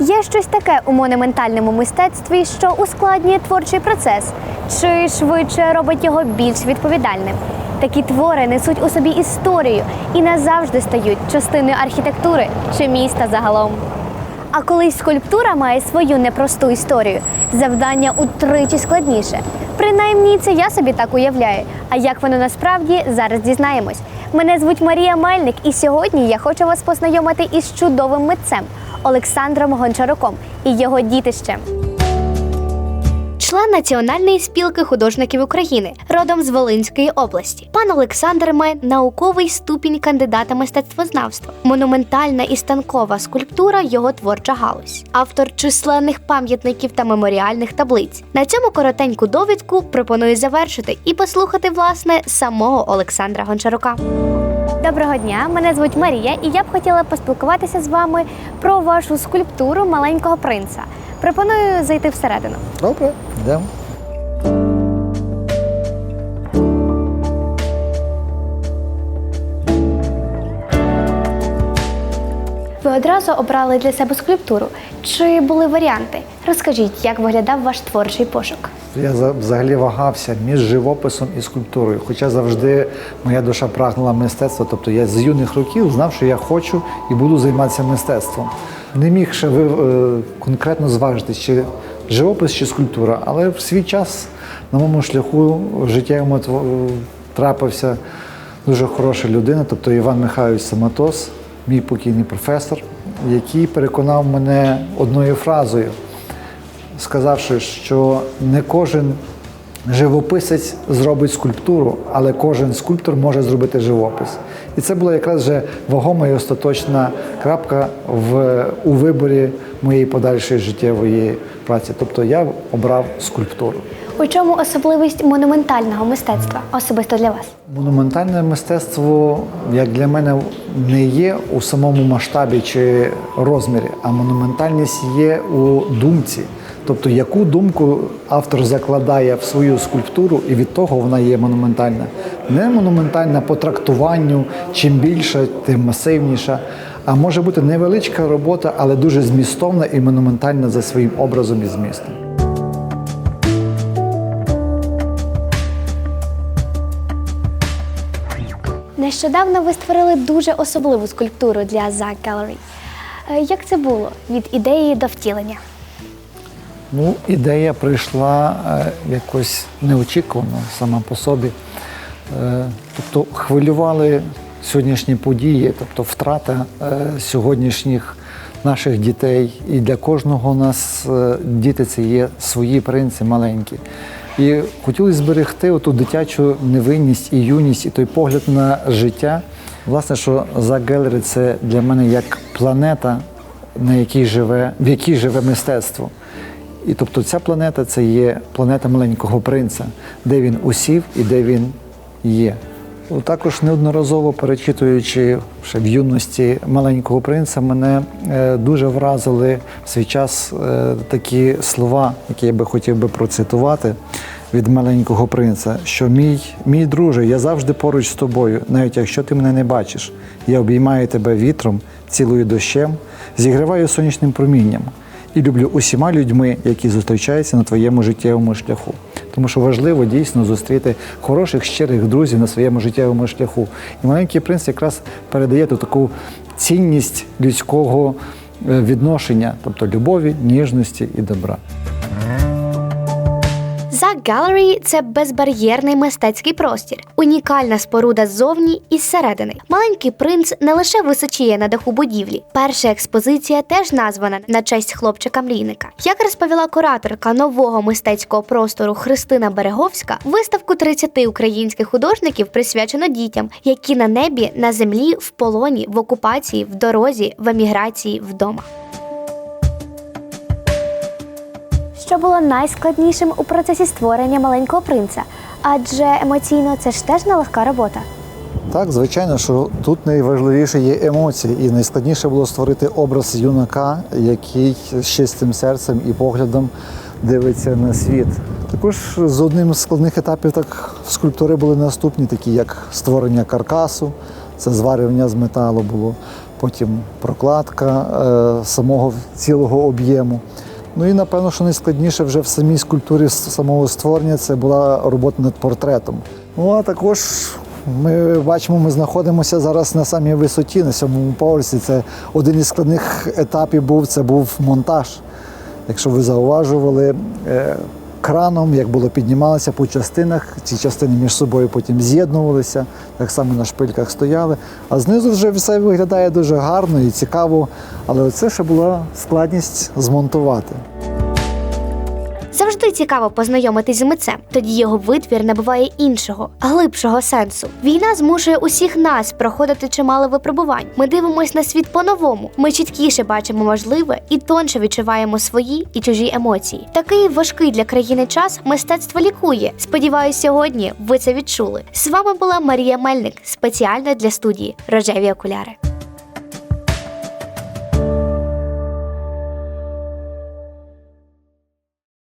Є щось таке у монументальному мистецтві, що ускладнює творчий процес, чи швидше робить його більш відповідальним. Такі твори несуть у собі історію і назавжди стають частиною архітектури чи міста загалом. А коли скульптура має свою непросту історію, завдання утричі складніше. Принаймні, це я собі так уявляю. А як воно насправді зараз дізнаємось. Мене звуть Марія Мельник, і сьогодні я хочу вас познайомити із чудовим митцем Олександром Гончаруком і його дітищем. Член Національної спілки художників України, родом з Волинської області. Пан Олександр має науковий ступінь кандидата мистецтвознавства, монументальна і станкова скульптура його творча галузь, автор численних пам'ятників та меморіальних таблиць. На цьому коротеньку довідку пропоную завершити і послухати власне самого Олександра Гончарука. Доброго дня, мене звуть Марія, і я б хотіла поспілкуватися з вами про вашу скульптуру маленького принца. Пропоную зайти всередину. Добре, йдемо. Ви одразу обрали для себе скульптуру. Чи були варіанти? Розкажіть, як виглядав ваш творчий пошук? Я за- взагалі вагався між живописом і скульптурою. Хоча завжди моя душа прагнула мистецтва. Тобто я з юних років знав, що я хочу і буду займатися мистецтвом. Не міг ще ви, е, конкретно зважити, чи живопис, чи скульптура. Але в свій час на моєму шляху життєвому трапився дуже хороша людина, тобто Іван Михайлович Саматос, мій покійний професор, який переконав мене одною фразою сказавши, що не кожен живописець зробить скульптуру, але кожен скульптор може зробити живопис. І це була якраз вже вагома і остаточна крапка в, у виборі моєї подальшої життєвої праці. Тобто я обрав скульптуру. У чому особливість монументального мистецтва особисто для вас? Монументальне мистецтво, як для мене, не є у самому масштабі чи розмірі, а монументальність є у думці. Тобто, яку думку автор закладає в свою скульптуру, і від того вона є монументальна. Не монументальна по трактуванню, чим більша, тим масивніша. А може бути невеличка робота, але дуже змістовна і монументальна за своїм образом і змістом. Нещодавно ви створили дуже особливу скульптуру для Zack Gallery. Е, Як це було від ідеї до втілення? Ну, ідея прийшла е, якось неочікувано сама по собі. Е, тобто хвилювали сьогоднішні події, тобто втрата е, сьогоднішніх наших дітей. І для кожного нас е, діти це є свої принци маленькі. І хотілося зберегти оту дитячу невинність і юність, і той погляд на життя. Власне, що за Гелери це для мене як планета, на якій живе, в якій живе мистецтво. І тобто ця планета це є планета маленького принца, де він усів і де він є. Ну, Також неодноразово перечитуючи ще в юності маленького принца, мене е, дуже вразили в свій час е, такі слова, які я би хотів би процитувати від маленького принца, що мій, мій друже, я завжди поруч з тобою, навіть якщо ти мене не бачиш. Я обіймаю тебе вітром, цілую дощем, зігріваю сонячним промінням і люблю усіма людьми, які зустрічаються на твоєму життєвому шляху. Тому що важливо дійсно зустріти хороших, щирих друзів на своєму життєвому шляху. І маленький принц якраз передає ту таку цінність людського е, відношення, тобто любові, ніжності і добра. Gallery – це безбар'єрний мистецький простір, унікальна споруда ззовні і зсередини. Маленький принц не лише височіє на даху будівлі. Перша експозиція теж названа на честь хлопчика мрійника. Як розповіла кураторка нового мистецького простору Христина Береговська, виставку 30 українських художників присвячено дітям, які на небі, на землі, в полоні, в окупації, в дорозі, в еміграції, вдома. Що було найскладнішим у процесі створення маленького принца? Адже емоційно це ж теж нелегка робота. Так, звичайно, що тут найважливіше є емоції, і найскладніше було створити образ юнака, який з чистим серцем і поглядом дивиться на світ. Також з одним з складних етапів так скульптури були наступні, такі як створення каркасу, це зварювання з металу було. потім прокладка е, самого цілого об'єму. Ну і напевно, що найскладніше вже в самій скульптурі самого створення це була робота над портретом. Ну а також ми бачимо, ми знаходимося зараз на самій висоті, на сьомому поверсі. Це один із складних етапів був це був монтаж. Якщо ви зауважували, е, краном, як було піднімалося по частинах, ці частини між собою потім з'єднувалися, так само на шпильках стояли. А знизу вже все виглядає дуже гарно і цікаво. Але це ще була складність змонтувати. Цікаво познайомитись з митцем. Тоді його витвір набуває іншого, глибшого сенсу. Війна змушує усіх нас проходити чимало випробувань. Ми дивимось на світ по-новому. Ми чіткіше бачимо можливе і тонше відчуваємо свої і чужі емоції. Такий важкий для країни час мистецтво лікує. Сподіваюсь, сьогодні ви це відчули. З вами була Марія Мельник спеціально для студії Рожеві окуляри.